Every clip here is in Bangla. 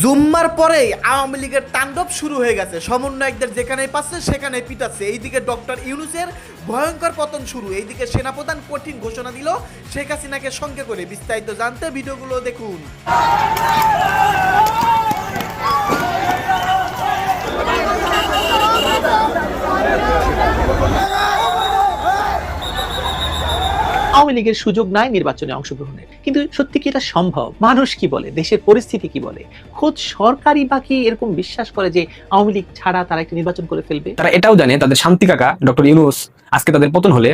জুম্মার পরেই আওয়ামী লীগের তাণ্ডব শুরু হয়ে গেছে। সমন্বয়কদের যেখানে পাচ্ছে সেখানে পিটাচ্ছে। এইদিকে ডক্টর ইউনুসের ভয়ঙ্কর পতন শুরু। এইদিকে সেনাপ্রধান কঠিন ঘোষণা দিল। শেখ হাসিনাকে সঙ্গে করে বিস্তারিত জানতে ভিডিওগুলো দেখুন। আওয়ামী লীগের সুযোগ নাই নির্বাচনে অংশগ্রহণের। কিন্তু সত্যি কি এটা সম্ভব? মানুষ কি বলে? দেশের পরিস্থিতি কি বলে? খোদ সরকারি বাকি এরকম বিশ্বাস করে যে আওয়ামী লীগ ছাড়া তারা একটা নির্বাচন করে ফেলবে? তারা এটাও জানে, তাদের শান্তি কাকা, ডক্টর ইউনুস আজকে তাদের পতন হলে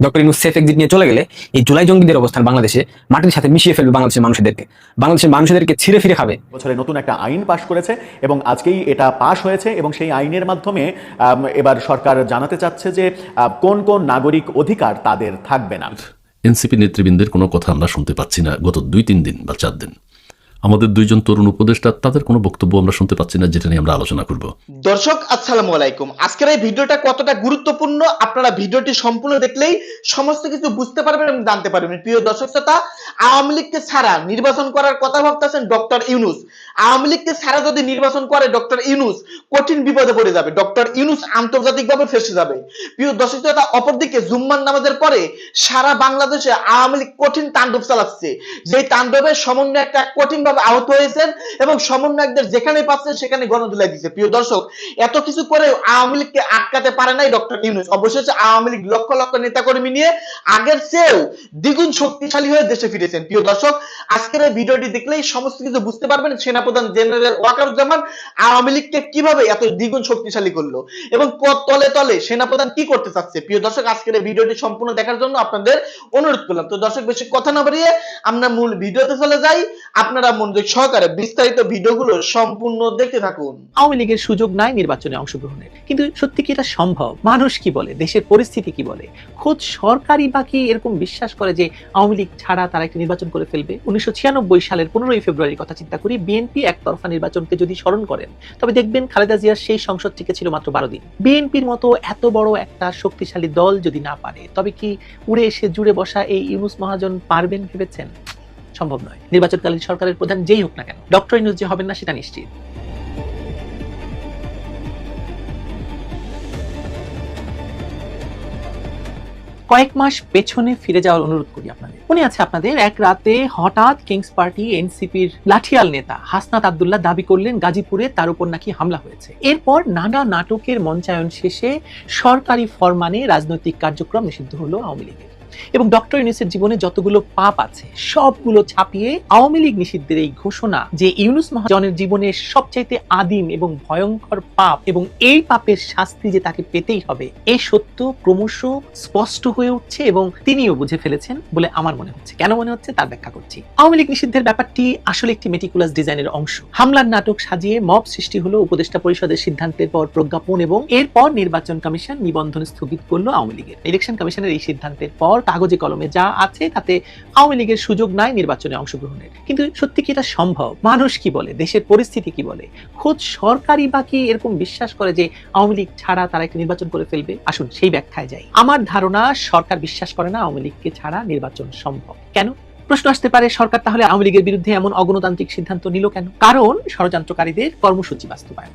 ডক্টর ইউনুস সেফ এক্সিট নিয়ে চলে গেলে এই জুলাই জঙ্গিদের অবস্থান বাংলাদেশে মাটির সাথে মিশিয়ে ফেলবে বাংলাদেশের মানুষদেরকে। বাংলাদেশের মানুষদেরকে ছিঁড়ে ফিরে খাবে। বছরে নতুন একটা আইন পাশ করেছে এবং আজকেই এটা পাশ হয়েছে এবং সেই আইনের মাধ্যমে এবার সরকার জানাতে চাচ্ছে যে আহ, কোন কোন নাগরিক অধিকার তাদের থাকবে না। এনসিপি নেতৃবৃন্দের কোনো কথা আমরা শুনতে পাচ্ছি না গত দুই তিন দিন বা চার দিন। আমাদের দুইজন তরুণ উপদেষ্টা, তাদের কোনো বক্তব্য আমরা শুনতে পাচ্ছি না, যেটা নিয়ে আমরা আলোচনা করব। দর্শক, আসসালামু আলাইকুম। আজকের এই ভিডিওটা কতটা গুরুত্বপূর্ণ, আপনারা ভিডিওটি সম্পূর্ণ দেখলেই সমস্ত কিছু বুঝতে পারবেন এবং জানতে পারবেন। প্রিয় দর্শক শ্রোতা, আওয়ামী লীগকে ছাড়া নির্বাচন করার কথা ভাবতেছেন ডক্টর ইউনুস। আওয়ামী লীগকে ছাড়া যদি নির্বাচন করে ডক্টর ইউনুস, কঠিন বিপদে পড়ে যাবে। ডক্টর ইউনুস আন্তর্জাতিকভাবে ফেসে যাবে। প্রিয় দর্শক শ্রোতা, অপরদিকে জুম্মান নামাজের পরে সারা বাংলাদেশে আওয়ামী লীগ কঠিন তাণ্ডব চালাচ্ছে। যেই একটা সমন্বয়কটা কঠিনভাবে আহত হয়েছেন এবং সমন্বয়কদের যেখানে পাচ্ছেন সেখানে গণদুলাই দিচ্ছে প্রিয় দর্শক, এত কিছু করে আওয়ামী লীগকে আটকাতে পারে নাই ডক্টর ইউনুস। অবশেষে আওয়ামী লীগ লক্ষ লক্ষ নেতাকর্মী নিয়ে আগের চেয়েও দ্বিগুণ শক্তিশালী হয়ে দেশে ফিরেছেন। প্রিয় দর্শক, আজকের এই ভিডিওটি দেখলেই সমস্ত কিছু বুঝতে পারবেন সেনাপ্রধান জেনারেল ওয়াকারুজ্জামান আওয়ামী লীগকে কীভাবে এত দ্বিগুণ শক্তিশালী করল এবং তলে তলে সেনাপ্রধান কি করতে চাচ্ছে। প্রিয় দর্শক, আজকের এই ভিডিওটি সম্পূর্ণ দেখার জন্য আপনাদের অনুরোধ করলাম। তো দর্শক, বেশি কথা না বাড়িয়ে আমরা মূল ভিডিওতে চলে যাই। আপনারা মনোযোগ সহকারে বিস্তারিত ভিডিওগুলো সম্পূর্ণ দেখতে থাকুন। আওয়ামী লীগের সুযোগ নাই নির্বাচনে অংশগ্রহণের। কিন্তু সত্যি কি এটা সম্ভব? মানুষ কি বলে? দেশের পরিস্থিতি কি বলে? খোদ সরকারি বাকি এরকম বিশ্বাস করে যে আওয়ামী লীগ ছাড়া তারা একটা নির্বাচন করে ফেলবে? উনিশশো সালের পনেরোই ফেব্রুয়ারির কথা চিন্তা করি বিএনপি একতরফা নির্বাচনকে যদি স্মরণ করেন, তবে দেখবেন খালেদা জিয়ার সেই সংসদ থেকে ছিল মাত্র বারো দিন। বিএনপির মতো এত বড় একটা শক্তিশালী দল যদি না পারে, তবে কি উড়ে এসে জুড়ে বসা এই ইউনুস মহাজন পারবেন ভেবেছেন? সম্ভব নয়। নির্বাচনকালীন সরকারের প্রধান যেই হোক না কেন, ডক্টর ইউনুস যে হবেন না সেটা নিশ্চিত। কয়েক মাস পেছনে ফিরে যাওয়ার অনুরোধ করি আপনাদের। মনে আছে আপনাদের? এক রাতে হঠাৎ কিংস পার্টি এনসিপির লাঠিয়াল নেতা হাসনাত আবদুল্লাহ দাবি করলেন গাজীপুরে তার উপর নাকি হামলা হয়েছে। এরপর নানা নাটকের মঞ্চায়ন শেষে সরকারি ফরমানে রাজনৈতিক কার্যক্রম নিষিদ্ধ হলো আওয়ামী লীগের। এবং ডক্টর ইউনুসের জীবনে যতগুলো পাপ আছে, সবগুলো ছাপিয়ে আওয়ামী লীগ নিষিদ্ধের এই ঘোষণা যে ইউনুস মহাজনের জীবনের সবচাইতে আদিম এবং ভয়ঙ্কর পাপ এবং এই পাপের শাস্তি যে তাকে পেতেই হবে এই সত্য ক্রমশ স্পষ্ট হয়ে উঠছে এবং তিনিও বুঝে ফেলেছেন বলে আমার মনে হচ্ছে। কেন মনে হচ্ছে তার ব্যাখ্যা করছি। আওয়ামী লীগ নিষিদ্ধের ব্যাপারটি আসলে একটি মেটিকুলাস ডিজাইনের অংশ। হামলার নাটক সাজিয়ে মব সৃষ্টি হলো উপদেষ্টা পরিষদের সিদ্ধান্তের পর প্রজ্ঞাপন এবং এরপর নির্বাচন কমিশন নিবন্ধন স্থগিত করল আওয়ামী লীগের। ইলেকশন কমিশনের এই সিদ্ধান্তের পর কাগজে কলমে যা আছে তাতে আওয়ামী লীগের সুযোগ নাই নির্বাচনে অংশগ্রহণের। কিন্তু সত্যি কি এটা সম্ভব? মানুষ কি বলে? দেশের পরিস্থিতি কি বলে? খোদ সরকারি বাকি এরকম বিশ্বাস করে যে আওয়ামী লীগ ছাড়া তারা একটা নির্বাচন করে ফেলবে? আসুন সেই ব্যাখ্যায় যাই। আমার ধারণা, সরকার বিশ্বাস করে না আওয়ামী লীগকে ছাড়া নির্বাচন সম্ভব। কেন? প্রশ্ন আসতে পারে, সরকার তাহলে আওয়ামী লীগের বিরুদ্ধে এমন অগণতান্ত্রিক সিদ্ধান্ত নিল কেন? কারণ ষড়যন্ত্রকারীদের কর্মসূচি বাস্তবায়ন।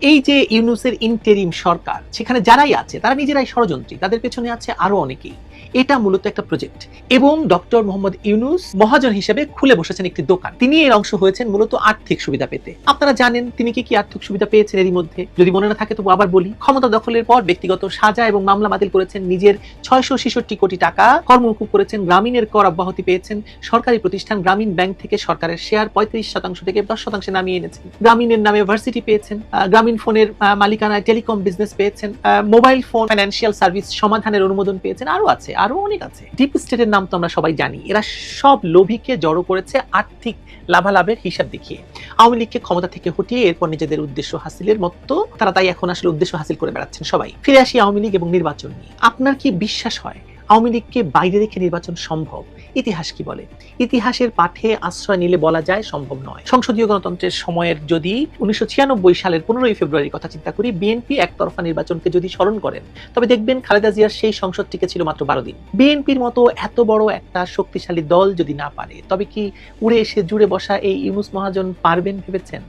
এই যে ইউনুসের ইন্টেরিম সরকার, সেখানে যারাই আছে, তারা নিজেরাই ষড়যন্ত্রী। তাদের পেছনে আছে আরও অনেকেই। এটা মূলত একটা প্রজেক্ট এবং ডক্টর মোহাম্মদ ইউনুস মহাজন হিসেবে খুলে বসেছেন একটি দোকান। তিনি এর অংশ হয়েছেন মূলত আর্থিক সুবিধা পেতে। আপনারা জানেন তিনি কি কি আর্থিক সুবিধা পেয়েছেন এরই মধ্যে? যদি মনে না থাকে তবু আবার বলি, ক্ষমতা দখলের পর ব্যক্তিগত সাজা এবং মামলা বাতিল করেছেন নিজের ছয়শো ছেষট্টি কোটি টাকা। কর্মমুকুব করেছেন গ্রামীণের কর অব্যাহতি পেয়েছেন। সরকারি প্রতিষ্ঠান গ্রামীণ ব্যাংক থেকে সরকারের শেয়ার পঁয়ত্রিশ শতাংশ থেকে দশ শতাংশে নামিয়ে এনেছেন। গ্রামীণের নামে ভার্সিটি পেয়েছেন। গ্রামীণ ফোনের মালিকানায় টেলিকম বিজনেস পেয়েছেন। মোবাইল ফোন ফাইন্যান্সিয়াল সার্ভিস সমাধানের অনুমোদন পেয়েছেন। আরও আছে। আরও অনেক আছে। ডিপ স্টেটের নাম তো আমরা সবাই জানি। এরা সব লোভীকে জড়ো করেছে আর্থিক লাভালাভের হিসাব দেখিয়ে। আওয়ামী লীগকে ক্ষমতা থেকে হটিয়ে এরপর নিজেদের উদ্দেশ্য হাসিলের মতো তারা তাই এখন আসলে উদ্দেশ্য হাসিল করে বেড়াচ্ছেন সবাই। ফিরে আসি আওয়ামী লীগ এবং নির্বাচন নিয়ে। আপনার কি বিশ্বাস হয় আওয়ামী লীগকে বাইরে রেখে নির্বাচন সম্ভব? ইতিহাস কি বলে? ইতিহাসের পাঠে আশ্রয় নিলে বলা যায় সম্ভব নয়। সংসদীয় গণতন্ত্রের সময়ের যদি উনিশশো ছিয়ানব্বই সালের পনেরোই ফেব্রুয়ারির কথা চিন্তা করি, বিএনপি একতরফা নির্বাচনকে যদি স্মরণ করেন, তবে দেখবেন খালেদা জিয়ার সেই সংসদটিকে ছিল মাত্র বারো দিন। বিএনপির মতো এত বড় একটা শক্তিশালী দল যদি না পারে, তবে কি উড়ে এসে জুড়ে বসা এই ইউনুস মহাজন পারবেন ভেবেছেন?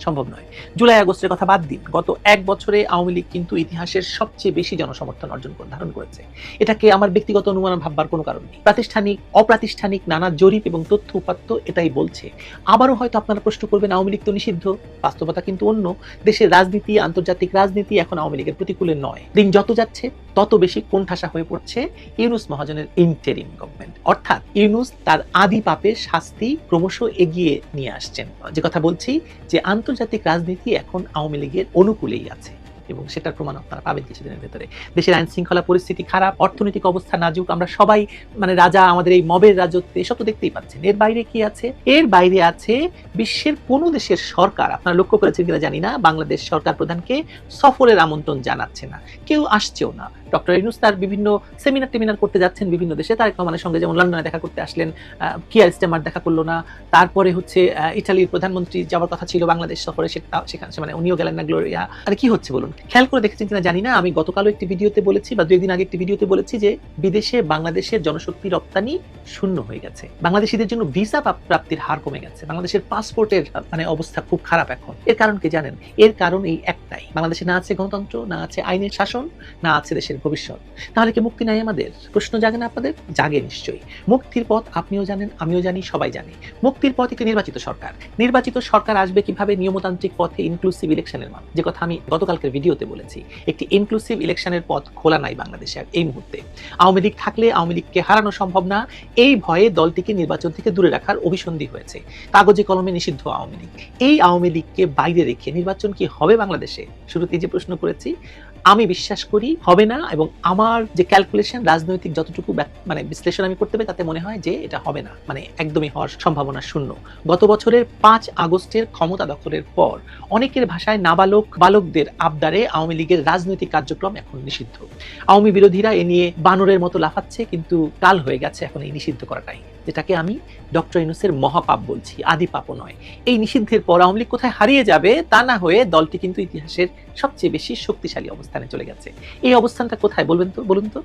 সম্ভব নয়। জুলাই, আগস্টের কথা বাদ দিন। গত এক বছরে আওয়ামী লীগ কিন্তু ইতিহাসের সবচেয়ে বেশি জনসমর্থন অর্জন ধারণ করেছে। এটাকে আমার ব্যক্তিগত অনুমান ভাববার কোনো কারণ নেই। প্রাতিষ্ঠানিক, অপ্রাতিষ্ঠানিক নানা জরিপ এবং তথ্য উপাত্ত এটাই বলছে। আবারও হয়তো আপনারা প্রশ্ন করবেন, আওয়ামী লীগ তো নিষিদ্ধ। বাস্তবতা কিন্তু অন্য। দেশের রাজনীতি, আন্তর্জাতিক রাজনীতি এখন আওয়ামী লীগের প্রতিকূলে নয়। দিন যত যাচ্ছে, তত বেশি কোণঠাসা হয়ে পড়ছে ইউনুস মহাজনের ইন্টেরিম গভর্নমেন্ট অর্থাৎ ইউনুস তার আদি পাপের শাস্তি ক্রমশ এগিয়ে নিয়ে আসছেন। যে কথা বলছি, যে আন্তর্জাতিক রাজনীতি এখন আওয়ামী লীগের অনুকূলেই আছে। এবং সেটার প্রমাণ আপনারা পাবেন কিছুদিনের ভেতরে। দেশের আইন শৃঙ্খলা পরিস্থিতি খারাপ, অর্থনৈতিক অবস্থা নাজুক, আমরা সবাই মানে রাজা আমাদের এই মবের রাজত্ব, এসব তো দেখতেই পাচ্ছেন। এর বাইরে কি আছে? এর বাইরে আছে বিশ্বের কোন দেশের সরকার, আপনারা লক্ষ্য করেছেন কিনা জানি না, বাংলাদেশ সরকার প্রধানকে সফরের আমন্ত্রণ জানাচ্ছে না। কেউ আসছেও না। ডক্টর ইউনুস তার বিভিন্ন সেমিনার টেমিনার করতে যাচ্ছেন বিভিন্ন দেশে। তারেক রহমানের সঙ্গে যেমন লন্ডনে দেখা করতে আসলেন কিয়ার স্টেমার দেখা করল না। তারপরে হচ্ছে ইটালির প্রধানমন্ত্রী যাওয়ার কথা ছিল বাংলাদেশ সফরে, সেটা সেখানে মানে উনিও গেলেন না, গ্লোরিয়া। আর কি হচ্ছে বলুন? খেয়াল করে দেখেছেন কিনা জানি না। আমি গতকালও একটি ভিডিওতে বলেছি বা দুই দিন আগে একটি ভিডিওতে বলেছি যে বিদেশে বাংলাদেশের জনশক্তি রপ্তানি শূন্য হয়ে গেছে। বাংলাদেশিদের জন্য ভিসা প্রাপ্তির হার কমে গেছে। বাংলাদেশের পাসপোর্টের মানে অবস্থা খুব খারাপ এখন। এর কারণ কি জানেন? এর কারণ এই একটাই। বাংলাদেশে না আছে গণতন্ত্র, না আছে আইনের শাসন, না আছে দেশের ভবিষ্যৎ। তাহলে কি মুক্তি নাই আমাদের? প্রশ্ন জাগে না আপনাদের? জাগে নিশ্চয়ই। মুক্তির পথ আপনিও জানেন, আমিও জানি, সবাই জানে। মুক্তির পথ একটি নির্বাচিত সরকার। নির্বাচিত সরকার আসবে কীভাবে নিয়মতান্ত্রিক পথে ইনক্লুসিভ ইলেকশনের মাধ্যমে? যে কথা আমি গতকালকের ভিডিওতে বলেছি, একটি ইনক্লুসিভ ইলেকশনের পথ খোলা নাই বাংলাদেশে এই মুহূর্তে। আওয়ামী লীগ থাকলে আওয়ামী লীগকে হারানো সম্ভব না, এই ভয়ে দলটিকে নির্বাচন থেকে দূরে রাখার অভিসন্ধি হয়েছে। কাগজে কলমে নিষিদ্ধ আওয়ামী লীগ। এই আওয়ামী লীগকে বাইরে রেখে নির্বাচন কি হবে বাংলাদেশে? শুরুতে যে প্রশ্ন করেছি আমি বিশ্বাস করি হবে না এবং আমার যে ক্যালকুলেশন রাজনৈতিক যতটুকু মানে বিশ্লেষণ আমি করতে পারি, তাতে মনে হয় যে এটা হবে না। মানে একদমই হওয়ার সম্ভাবনা শূন্য। গত বছরের পাঁচ আগস্টের ক্ষমতা দখলের পর অনেকের ভাষায় নাবালক বালকদের আবদারে আওয়ামী লীগের রাজনৈতিক কার্যক্রম এখন নিষিদ্ধ। আওয়ামী বিরোধীরা এ নিয়ে বানরের মতো লাফাচ্ছে, কিন্তু কাল হয়ে গেছে, এখন এই নিষিদ্ধ করাটাই। যেটাকে আমি ডক্টর ইনুসের মহাপাপ বলছি, আদি পাপও নয়। এই নিষিদ্ধের পর আওয়ামী লীগ কোথায় হারিয়ে যাবে তা না হয়ে দলটি কিন্তু ইতিহাসের সবচেয়ে বেশি শক্তিশালী অবস্থানে চলে গেছে। এই অবস্থানটা কোথায় বলবেন তো, বলুন তো?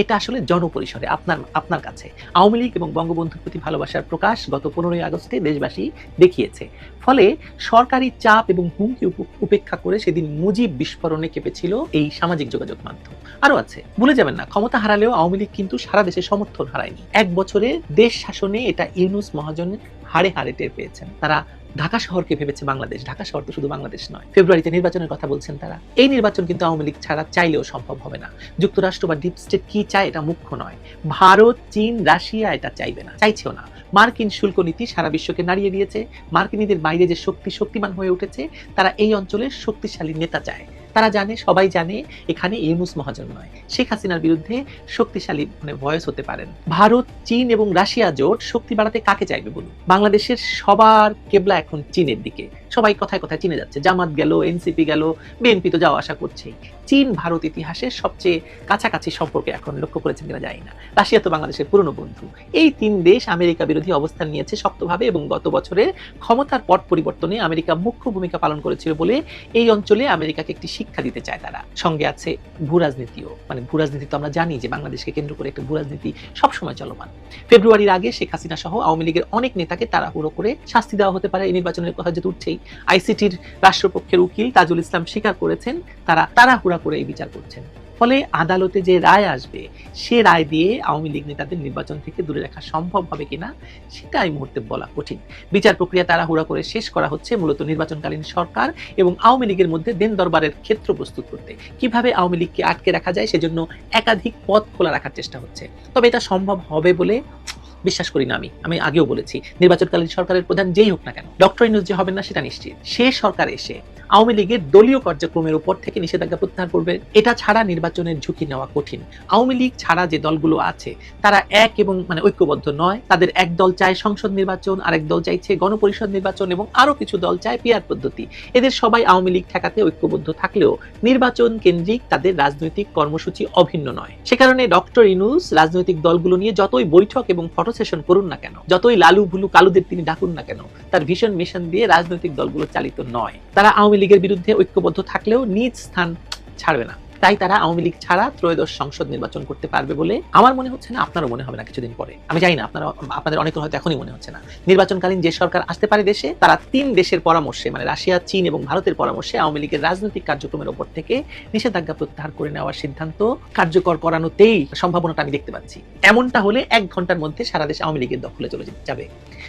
এটা আসলে জনপরিসরে, আপনার আপনার কাছে। আওয়ামী লীগ এবং বঙ্গবন্ধুর প্রতি ভালোবাসার প্রকাশ গত পনেরোই আগস্টে দেশবাসী দেখিয়েছে। ফলে সরকারি চাপ এবং হুমকি উপেক্ষা করে সেদিন মুজিব বিস্ফোরণে কেঁপেছিল এই সামাজিক যোগাযোগ মাধ্যম। আরও আছে। ভুলে যাবেন না, ক্ষমতা হারালেও আওয়ামী লীগ কিন্তু সারা দেশে সমর্থন হারায়নি। এক বছরে দেশ শাসনে এটা ইউনুস মহাজনের হাড়ে হাড়ে টের পেয়েছেন। তারা ঢাকা শহরকে ভেবেছে বাংলাদেশ, ঢাকা শহর তো শুধু বাংলাদেশ নয়। ফেব্রুয়ারিতে নির্বাচনের কথা বলছেন তারা। এই নির্বাচন কিন্তু আওয়ামী লীগ ছাড়া চাইলেও সম্ভব হবে না। যুক্তরাষ্ট্র বা ডিপ স্টেট কি চায় এটা মুখ্য নয়। ভারত, চীন, রাশিয়া এটা চাইবে না, চাইছেও না। মার্কিন শুল্ক নীতি সারা বিশ্বকে নাড়িয়ে দিয়েছে। মার্কিনীদের বাইরে যে শক্তি শক্তিমান হয়ে উঠেছে, তারা এই অঞ্চলের শক্তিশালী নেতা চায়। তারা জানে, সবাই জানে, এখানে ইউনুস মহাজন নয়। শেখ হাসিনার বিরুদ্ধে শক্তিশালী মানে ভয়েস হতে পারেন। ভারত, চীন এবং রাশিয়া জোট শক্তি বাড়াতে কাকে চাইবে বলুন? বাংলাদেশের সবার কেবলা এখন চীনের দিকে। সবাই কথায় কথায় চীনে যাচ্ছে। জামাত গেল, এনসিপি গেল, বিএনপি তো যাওয়া আসা করছেই চীন, ভারত ইতিহাসের সবচেয়ে কাছাকাছি সম্পর্কে এখন লক্ষ্য করেছেন কিনা জানি না। রাশিয়া তো বাংলাদেশের পুরনো বন্ধু। এই তিন দেশ আমেরিকা বিরোধী অবস্থান নিয়েছে শক্তভাবে এবং গত বছরের ক্ষমতার পট পরিবর্তনে আমেরিকা মুখ্য ভূমিকা পালন করেছিল বলে এই অঞ্চলে আমেরিকাকে একটি শিক্ষা দিতে চায় তারা। সঙ্গে আছে ভূ রাজনীতিও মানে ভূ রাজনীতি তো আমরা জানি যে বাংলাদেশকে কেন্দ্র করে একটা ভূ রাজনীতি সবসময় চলমান। ফেব্রুয়ারির আগে শেখ হাসিনা সহ আওয়ামী লীগের অনেক নেতাকে তাড়াহুড়ো করে শাস্তি দেওয়া হতে পারে। এই নির্বাচনের কথা যেহেতু উঠছেই আইসিটির রাষ্ট্রপক্ষের উকিল তাজুল ইসলাম স্বীকার করেছেন, তারা তাড়াহুড়া করে এই বিচার করছেন। ফলে আদালতে যে রায় আসবে, সে রায় দিয়ে আওয়ামী লীগ নেতাদের নির্বাচন থেকে দূরে রাখা সম্ভব হবে কিনা, সেটা এই মুহূর্তে বলা কঠিন। বিচার প্রক্রিয়া তাড়াহুড়া করে শেষ করা হচ্ছে মূলত নির্বাচনকালীন সরকার এবং আওয়ামী লীগের মধ্যে দেন দরবারের ক্ষেত্র প্রস্তুত করতে। কীভাবে আওয়ামী লীগকে আটকে রাখা যায় সেজন্য একাধিক পথ খোলা রাখার চেষ্টা হচ্ছে। তবে এটা সম্ভব হবে বলে বিশ্বাস করি না আমি। আমি আগেও বলেছি, নির্বাচনকালীন সরকারের প্রধান যেই হোক না কেন, ডক্টর ইনুস যে হবেন না সেটা নিশ্চিত। সে সরকার এসে আওয়ামী লীগের দলীয় কার্যক্রমের উপর থেকে নিষেধাজ্ঞা প্রত্যাহার করবে। এটা ছাড়া নির্বাচনের ঝুঁকি নেওয়া কঠিন। আওয়ামী লীগ ছাড়া যে দলগুলো আছে, তারা এক এবং মানে ঐক্যবদ্ধ নয়। তাদের এক দল চায় সংসদ নির্বাচন, আরেক দল চাইছে গণপরিষদ নির্বাচন এবং আরও কিছু দল চায় পিয়ার পদ্ধতি। এদের সবাই আওয়ামী লীগ ঠেকাতে ঐক্যবদ্ধ থাকলেও নির্বাচন কেন্দ্রিক তাদের রাজনৈতিক কর্মসূচি অভিন্ন নয়। সে কারণে ডক্টর ইনুস রাজনৈতিক দলগুলো নিয়ে যতই বৈঠক এবং ফটো সেশন করুন না কেন, যতই লালু ভুলু কালুদের তিনি ডাকুন না কেন, তার ভীষণ মিশন দিয়ে রাজনৈতিক দলগুলো চালিত নয়। তারা আওয়ামী লীগের বিরুদ্ধে ঐক্যবদ্ধ থাকলেও নিজ স্থান ছাড়বে না। তাই তারা আওয়ামী লীগ ছাড়া ত্রয়োদশ সংসদ নির্বাচন করতে পারবে বলে আমার মনে হচ্ছে না, আপনারও মনে হবে না কিছুদিন পরে। আমি জানি না, আপনারা, আপনাদের অনেকের হয়তো এখনই মনে হচ্ছে না। নির্বাচনকালীন যে সরকার আসতে পারে দেশে, তারা তিন দেশের পরামর্শে মানে রাশিয়া, চীন এবং ভারতের পরামর্শে আওয়ামী লীগের রাজনৈতিক কার্যক্রমের উপর থেকে নিষেধাজ্ঞা প্রত্যাহার করে নেওয়ার সিদ্ধান্ত কার্যকর করানোতেই সম্ভাবনাটা আমি দেখতে পাচ্ছি। এমনটা হলে এক ঘণ্টার মধ্যে সারা দেশ আওয়ামী লীগের দখলে চলে যাবে।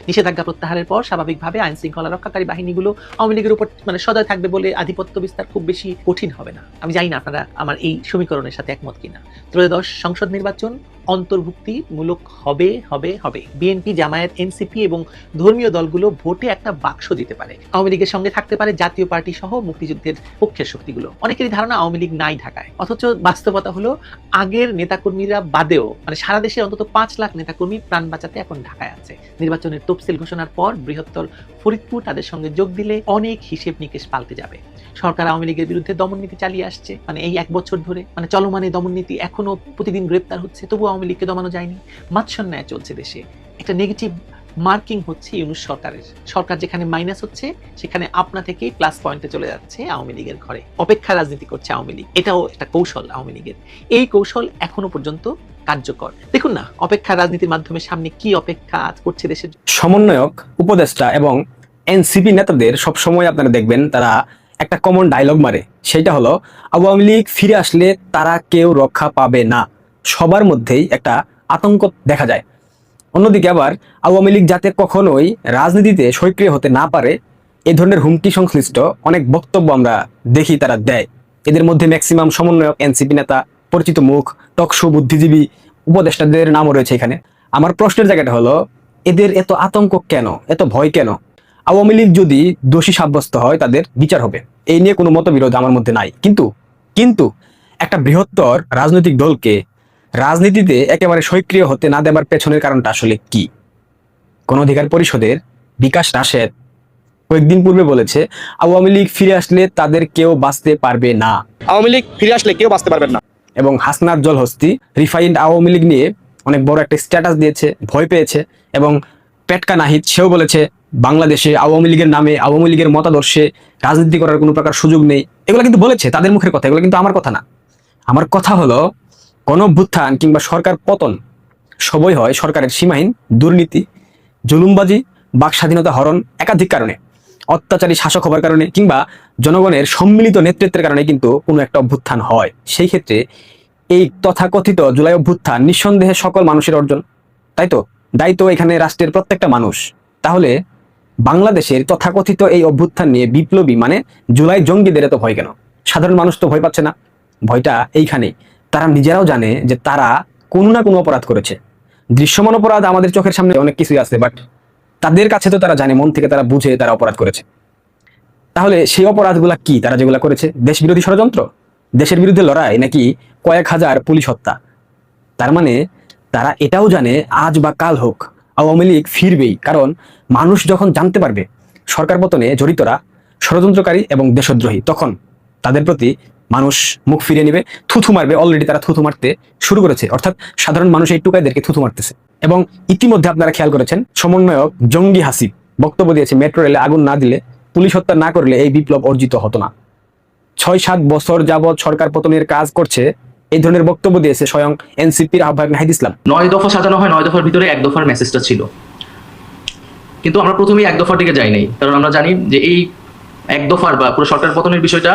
নিষেধাজ্ঞা প্রত্যাহারের পর স্বাভাবিকভাবে আইন শৃঙ্খলা রক্ষাকারী বাহিনীগুলো আওয়ামী লীগের উপর মানে সদয় থাকবে বলে আধিপত্য বিস্তার খুব বেশি কঠিন হবে না। আমি জানি না আপনারা আমার এই সমীকরণের সাথে একমত কিনা। ত্রয়োদশ সংসদ নির্বাচন অন্তর্ভুক্তিমূলক হবে হবে হবে। বিএনপি জামায়াত এনসিপি এবং ধর্মীয় দলগুলো ভোটে একটা বাক্স দিতে পারে। আওয়ামী লীগের সঙ্গে থাকতে পারে জাতীয় পার্টি সহ মুক্তিযুদ্ধের পক্ষের শক্তিগুলো। অনেকেরই ধারণা আওয়ামী লীগ নাই ঢাকায়। অথচ বাস্তবতা হলো, আগের নেতাকর্মীরা বাদেও মানে সারা দেশে অন্তত পাঁচ লাখ নেতাকর্মী প্রাণ বাঁচাতে এখন ঢাকায় আছে। নির্বাচনের তফসিল ঘোষণার পর বৃহত্তর ফরিদপুর তাদের সঙ্গে যোগ দিলে অনেক হিসেব নিকেশ পাল্টে যাবে। সরকার আওয়ামী লীগের বিরুদ্ধে দমন নীতি চালিয়ে আসছে। মানে এই এক বছর ধরে মানে চলমানে দমন নীতি এখনও প্রতিদিন গ্রেপ্তার হচ্ছে। তবু আওয়ামী লীগকে দমানো যায়নি। মাৎসন্যায় চলছে দেশে। একটা নেগেটিভ মার্কিং হচ্ছে ইউনুস সরকারের। সরকার যেখানে মাইনাস হচ্ছে, সেখানে আপনা থেকেই প্লাস পয়েন্টে চলে যাচ্ছে আওয়ামী লীগের ঘরে। অপেক্ষা রাজনীতি করছে আওয়ামী লীগ। এটাও একটা কৌশল আওয়ামী লীগের। এই কৌশল এখনও পর্যন্ত কার্যকর। দেখুন না, অপেক্ষা রাজনীতির মাধ্যমে সামনে কি অপেক্ষা করছে দেশের সমন্বয়ক, উপদেষ্টা এবং এনসিপি নেতাদের সবসময় আপনারা দেখবেন, তারা একটা কমন ডায়লগ মারে। সেটা হলো, আওয়ামী লীগ ফিরে আসলে তারা কেউ রক্ষা পাবে না। সবার মধ্যেই একটা আতঙ্ক দেখা যায়। অন্যদিকে আবার আওয়ামী লীগ যাতে কখনোই রাজনীতিতে সক্রিয় হতে না পারে, এ ধরনের হুমকি সংশ্লিষ্ট অনেক বক্তব্য আমরা দেখি তারা দেয়। এদের মধ্যে ম্যাক্সিমাম সমন্বয়ক এনসিপি নেতা, পরিচিত মুখ টকশো বুদ্ধিজীবী উপদেষ্টাদের নামও রয়েছে এখানে। আমার প্রশ্নের জায়গাটা হলো, এদের এত আতঙ্ক কেন? এত ভয় কেন? আওয়ামী লীগ যদি দোষী সাব্যস্ত হয়, তাদের বিচার হবে। এই নিয়ে কোনো মতবিরোধ আমার মধ্যে নাই। কিন্তু কিন্তু একটা বৃহত্তর রাজনৈতিক দলকে রাজনীতিতে একেবারে সক্রিয় হতে না দেবার পেছনের কারণটা আসলে কি? কোন অধিকার পরিষদের বিকাশ রাশেদ কয়েকদিন পূর্বে বলেছে আওয়ামী লীগ ফিরে আসলে তাদের কেউ বাঁচতে পারবে না। আওয়ামী লীগ ফিরে আসলে কেউ বাঁচতে পারবেন না। এবং হাসনাত জলহস্তি রিফাইন্ড আওয়ামী লীগ নিয়ে অনেক বড় একটা স্ট্যাটাস দিয়েছে ভয় পেয়েছে এবং পেটকা নাহিদ সেও বলেছে বাংলাদেশে আওয়ামী লীগের নামে আওয়ামী লীগের মতাদর্শে রাজনীতি করার কোনো প্রকার সুযোগ নেই। এগুলো কিন্তু বলেছে তাদের মুখের কথা এগুলো কিন্তু আমার কথা না। আমার কথা হলো গণ অভ্যুত্থান কিংবা সরকার পতন সবই হয় সরকারের সীমাহীন দুর্নীতি, জুলুমবাজি বাক স্বাধীনতা হরণ একাধিক কারণে, অত্যাচারী শাসক হবার কারণে কিংবা জনগণের সম্মিলিত নেতৃত্বের কারণে কিন্তু কোনো একটা অভ্যুত্থান হয়। সেই ক্ষেত্রে এই তথাকথিত জুলাই অভ্যুত্থান নিঃসন্দেহে সকল মানুষের অর্জন। তাই তো? দায়িত্ব এখানে রাষ্ট্রের প্রত্যেকটা মানুষ। তাহলে বাংলাদেশের তথাকথিত এই অভ্যুত্থান নিয়ে বিপ্লবী মানে জুলাই জঙ্গিদের এত ভয় কেন? সাধারণ মানুষ তো ভয় পাচ্ছে না। ভয়টা এইখানেই। তারা নিজেরাও জানে যে তারা কোনো না কোনো অপরাধ করেছে। দৃশ্যমান অপরাধ আমাদের চোখের সামনে অনেক কিছুই আছে বাট তাদের কাছে তো তারা জানে, মন থেকে তারা বুঝে তারা অপরাধ করেছে। তাহলে সেই অপরাধগুলা কি? তারা যেগুলা করেছে দেশ বিরোধী ষড়যন্ত্র? দেশের বিরুদ্ধে লড়াই নাকি কয়েক হাজার পুলিশ হত্যা? তার মানে তারা এটাও জানে, আজ বা কাল হোক, আওয়ামী লীগ ফিরবেই, কারণ মানুষ যখন জানতে পারবে, সরকার পতনে জড়িতরা ষড়যন্ত্রকারী এবং দেশদ্রোহী, তখন তাদের প্রতি মানুষ মুখ ফিরিয়ে নেবে, থুথু মারবে অলরেডি তারা থুথু মারতে শুরু করেছে। অর্থাৎ সাধারণ মানুষ এই টুকাইদেরকে থুথু মারতেছে। এবং ইতিমধ্যে আপনারা খেয়াল করেছেন, সমন্বয়ক জঙ্গি হাসিব বক্তব্য দিয়েছে, মেট্রো রেলে আগুন না দিলে, পুলিশ হত্যা না করলে এই বিপ্লব অর্জিত হতো না। ছয় সাত বছর যাবৎ সরকার পতনের কাজ করছে, এই ধরনের বক্তব্য দিয়েছে স্বয়ং এনসিপির আহ্বায়ক নাহিদ ইসলাম। নয় দফা সাজানো হয়, নয় দফার ভিতরে এক দফার মেসেজটা ছিল। কিন্তু আমরা প্রথমেই এক দফার দিকে যাই নাই, কারণ আমরা জানি যে এই এক দফার বা পুরো সরকার পতনের বিষয়টা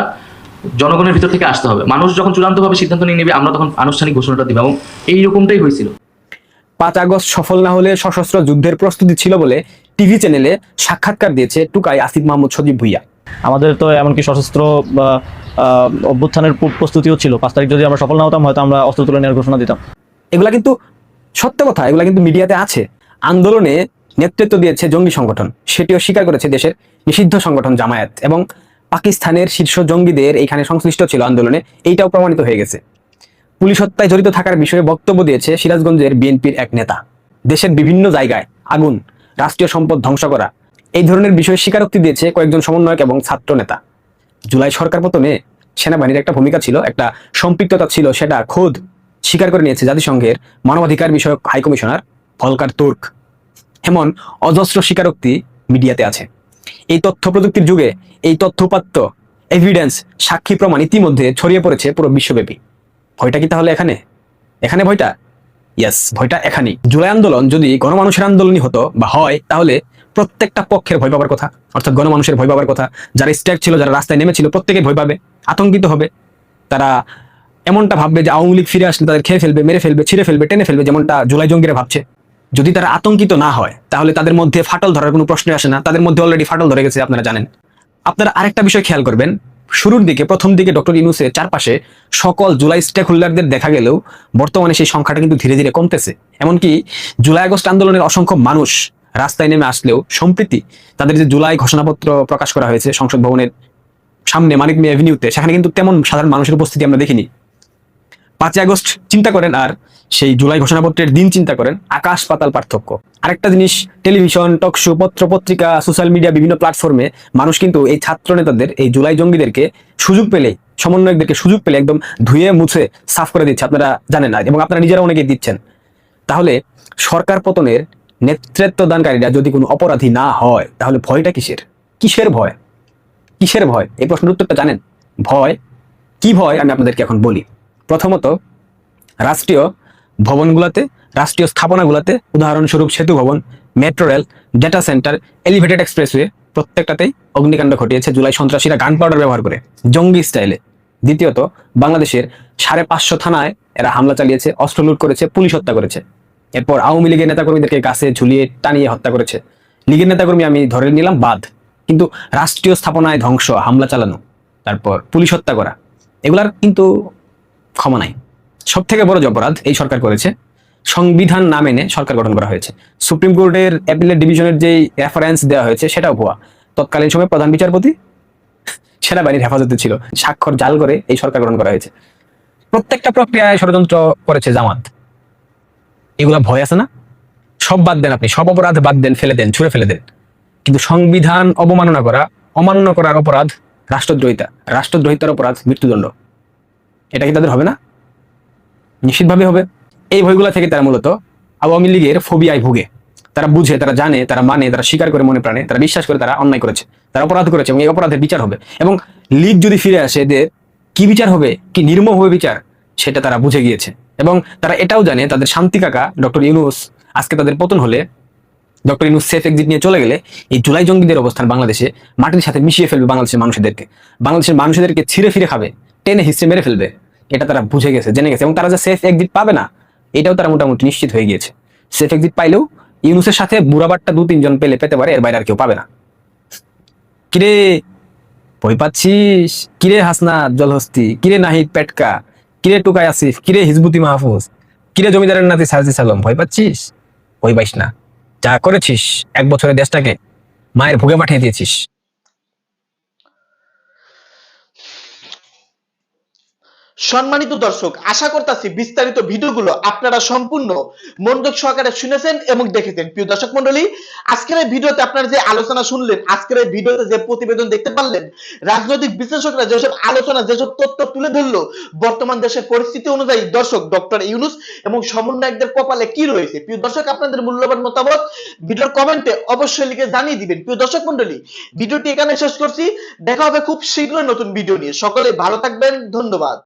জনগণের ভিতর থেকে আসতে হবে। মানুষ যখন চূড়ান্তভাবে সিদ্ধান্ত নিয়ে নেবে আমরা তখন আনুষ্ঠানিক ঘোষণাটা দিব এবং এইরকমটাই হয়েছিল। পাঁচ আগস্ট সফল না হলে সশস্ত্র যুদ্ধের প্রস্তুতি ছিল বলে টিভি চ্যানেলে সাক্ষাৎকার দিয়েছে টুকাই আসিফ মাহমুদ সজীব ভুইয়া। আমাদের তো এমনকি সশস্ত্র আহ, অভ্যুত্থানের প্রস্তুতিও ছিল। পাঁচ তারিখ যদি আমরা সফল না হতাম হয়তো আমরা অস্ত্র তুলে নেওয়ার ঘোষণা দিতাম। এগুলা কিন্তু সত্য কথা এগুলা কিন্তু মিডিয়াতে আছে। আন্দোলনে নেতৃত্ব দিয়েছে জঙ্গি সংগঠন। সেটিও স্বীকার করেছে দেশের নিষিদ্ধ সংগঠন জামায়াত এবং পাকিস্তানের শীর্ষ জঙ্গিদের এখানে সংশ্লিষ্ট ছিল আন্দোলনে, এইটাও প্রমাণিত হয়ে গেছে। পুলিশ হত্যায় জড়িত থাকার বিষয়ে বক্তব্য দিয়েছে সিরাজগঞ্জের বিএনপির এক নেতা। দেশের বিভিন্ন জায়গায় আগুন, রাষ্ট্রীয় সম্পদ ধ্বংস করা, এই ধরনের বিষয়ে স্বীকারোক্তি দিয়েছে কয়েকজন সমন্বয়ক এবং ছাত্র নেতা। জুলাই সরকার পতনে সেনাবাহিনীর একটা ভূমিকা ছিল, একটা সম্পৃক্ততা ছিল, সেটা খোদ স্বীকার করে নিয়েছে জাতিসংঘের মানবাধিকার বিষয়ক হাইকমিশনার ভলকার তুর্ক। এমন অজস্র স্বীকারোক্তি মিডিয়াতে আছে। এই তথ্য প্রযুক্তির যুগে এই তথ্যপাত্য এভিডেন্স সাক্ষী প্রমাণ ইতিমধ্যে ছড়িয়ে পড়েছে পুরো বিশ্বব্যাপী। ভয়টা কি তাহলে এখানে? এখানে ভয়টা? ইয়েস ভয়টা এখানেই। জুলাই আন্দোলন যদি গণমানুষের আন্দোলনই হতো বা হয়, তাহলে প্রত্যেকটা পক্ষের ভয় পাবার কথা, অর্থাৎ গণমানুষের ভয় পাবার কথা, যারা স্ট্যাক ছিল, যারা রাস্তায় নেমেছিল প্রত্যেকে ভয় পাবে, আতঙ্কিত হবে। তারা এমনটা ভাববে যে আওয়ামী লীগ ফিরে আসলে তাদের খেয়ে ফেলবে, মেরে ফেলবে, ছিঁড়ে ফেলবে, টেনে ফেলবে, যেমনটা জুলাই জঙ্গিরা ভাবছে। যদি তারা আতঙ্কিত না হয়, তাহলে তাদের মধ্যে ফাটল ধরার কোনো প্রশ্ন আসে না। তাদের মধ্যে অলরেডি ফাটল ধরে গেছে, আপনারা জানেন। আপনারা আরেকটা বিষয় খেয়াল করবেন। শুরুর দিকে, প্রথম দিকে ডক্টর ইউনুসের চারপাশে সকল জুলাই স্টেক হোল্ডারদের দেখা গেলেও বর্তমানে সেই সংখ্যাটা কিন্তু ধীরে ধীরে কমতেছে। এমনকি জুলাই আগস্ট আন্দোলনের অসংখ্য মানুষ রাস্তায় নেমে আসলেও সম্প্রীতি তাদের যে জুলাই ঘোষণাপত্র প্রকাশ করা হয়েছে সংসদ ভবনের সামনে মানিক মিয়া অ্যাভিনিউতে সেখানে কিন্তু তেমন সাধারণ মানুষের উপস্থিতি আমরা দেখিনি। পাঁচই আগস্ট চিন্তা করেন আর সেই জুলাই ঘোষণাপত্রের দিন চিন্তা করেন, আকাশ পাতাল পার্থক্য। আরেকটা জিনিস, টেলিভিশন টকশো পত্র, পত্রিকা, সোশ্যাল মিডিয়া, বিভিন্ন প্ল্যাটফর্মে মানুষ কিন্তু এই ছাত্র নেতাদের, এই জুলাই জঙ্গিদেরকে সুযোগ পেলে সমন্বয়কদেরকে সুযোগ পেলে একদম ধুয়ে মুছে সাফ করে দিচ্ছে, আপনারা জানেন না, এবং আপনারা নিজেরা অনেকে দিচ্ছেন। তাহলে সরকার পতনের নেতৃত্বদানকারীরা যদি কোনো অপরাধী না হয়, তাহলে ভয়টা কিসের? কিসের ভয়? কিসের ভয়? এই প্রশ্নের উত্তরটা জানেন? ভয়? কি ভয়? আমি আপনাদেরকে এখন বলি। প্রথমত, রাষ্ট্রীয় ভবনগুলোতে, রাষ্ট্রীয় স্থাপনাগুলোতে উদাহরণস্বরূপ সেতু ভবন, metro rail data centre elevated expressway প্রত্যেকটাতেই অগ্নিকাণ্ড ঘটিয়েছে জুলাই সন্ত্রাসীরা গান পাউডার ব্যবহার করে, জঙ্গি স্টাইলে দ্বিতীয়ত, বাংলাদেশের সাড়ে পাঁচশো থানায় এরা হামলা চালিয়েছে, অস্ত্র লুট করেছে, পুলিশ হত্যা করেছে। এরপর আওয়ামী লীগের নেতাকর্মীদেরকে গাছে ঝুলিয়ে টানিয়ে হত্যা করেছে। লীগের নেতাকর্মী আমি ধরে নিলাম বাদ, কিন্তু রাষ্ট্রীয় স্থাপনায় ধ্বংস, হামলা চালানো, তারপর পুলিশ হত্যা করা। এগুলার কিন্তু ক্ষমা নাই। সব থেকে বড় যে অপরাধ এই সরকার করেছে, সংবিধান না মেনে সরকার গঠন করা হয়েছে। সুপ্রিম কোর্টের অ্যাপিলেট ডিভিশনের যেই রেফারেন্স দেওয়া হয়েছে, সেটাও ভুয়া। তৎকালীন সময় প্রধান বিচারপতি সেনাবাহিনীর হেফাজতে ছিল। স্বাক্ষর জাল করে এই সরকার গঠন করা হয়েছে। প্রত্যেকটা প্রক্রিয়ায় ষড়যন্ত্র করেছে জামাত। এগুলা ভয় আছে না? সব বাদ দেন আপনি, সব অপরাধ বাদ দেন, ফেলে দেন, ছুঁড়ে ফেলে দেন। কিন্তু সংবিধান অবমাননা করা, অমান্য করার অপরাধ রাষ্ট্রদ্রোহিতা। রাষ্ট্রদ্রোহিতার অপরাধ মৃত্যুদণ্ড। এটা কি তাদের হবে না? নিশ্চিতভাবে হবে। এই ভয়গুলা থেকে তারা মূলত আওয়ামী লীগের ফোবিয়ায় ভুগে। তারা বুঝে, তারা জানে, তারা মানে তারা স্বীকার করে মনে প্রাণে, তারা বিশ্বাস করে, তারা অন্যায় করেছে। তারা অপরাধ করেছে এবং এই অপরাধের বিচার হবে। এবং লীগ যদি ফিরে আসে, এদের কি বিচার হবে? কি নির্মম হবে বিচার? সেটা তারা বুঝে গিয়েছে। এবং তারা এটাও জানে, তাদের শান্তি কাকা, ডক্টর ইউনুস, আজকে তাদের পতন হলে, ডক্টর ইনুস সেফ এক্সিট নিয়ে চলে গেলে, এই জুলাই জঙ্গিদের অবস্থান বাংলাদেশে মাটির সাথে মিশিয়ে ফেলবে বাংলাদেশের মানুষদেরকে। বাংলাদেশের মানুষদেরকে ছিঁড়ে ফিরে খাবে। টেনে হিসেবে মেরে ফেলবে। এটা তারা বুঝে গেছে, জেনে গেছে এবং তারা যে সেফ এক্সিট পাবে না, এটাও তারা মোটামুটি নিশ্চিত হয়ে গিয়েছে। সেফ এক্সিট পাইলেও ইউনুসের সাথে বুড়াবারটা দু তিনজন পেলে পেতে পারে, এর বাইরে আর কেউ পাবে না। কিরে, ভয় পাচ্ছিস? কিরে হাসনা জলহস্তি? কিরে নাহিদ পেটকা? কিরে টুকাই আসিফ? কিরে হিজবুতি মাহফুজ? কিরে জমিদারের নাতি সাজি সালম? ভয় পাচ্ছিস? ভয় পাইস না। যা করেছিস, এক বছরে দেশটাকে মায়ের ভুগে পাঠিয়ে দিয়েছিস। সম্মানিত দর্শক, আশা করতেছি বিস্তারিত ভিডিওগুলো আপনারা সম্পূর্ণ মনোযোগ সহকারে শুনেছেন এবং দেখেছেন। প্রিয় দর্শক মন্ডলী আজকের এই ভিডিওতে আপনারা যে আলোচনা শুনলেন, আজকের এই ভিডিওতে যে প্রতিবেদন দেখতে পারলেন, রাজনৈতিক বিশ্লেষকরা যেসব আলোচনা, যেসব তথ্য তুলে ধরলো, বর্তমান দেশের পরিস্থিতি অনুযায়ী দর্শক, ডক্টর ইউনুস এবং সমন্বয়কদের কপালে কি রয়েছে? প্রিয় দর্শক, আপনাদের মূল্যবান মতামত ভিডিওর কমেন্টে অবশ্যই লিখে জানিয়ে দিবেন। প্রিয় দর্শক মন্ডলী ভিডিওটি এখানে শেষ করছি। দেখা হবে খুব শীঘ্রই নতুন ভিডিও নিয়ে। সকলে ভালো থাকবেন। ধন্যবাদ।